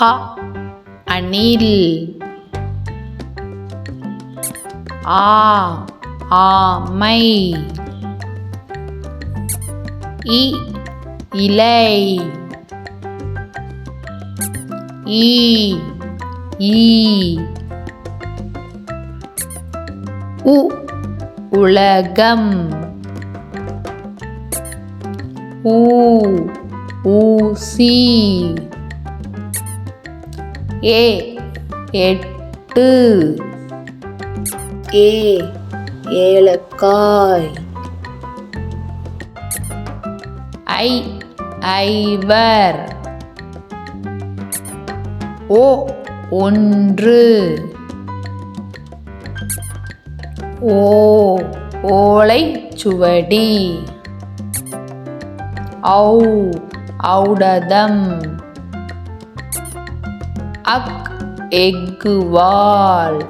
அ அணில். ஆ ஆமை. இ இலை. ஈ ஈ உ உலகம். ஊ ஊசி. ஏ எட்டு. ஏ ஏலக்காய். ஐ ஐவர். ஓ ஒன்று. ஓ ஓலை சுவடி. ஔ ஔடதம். அக் எக்கு வால்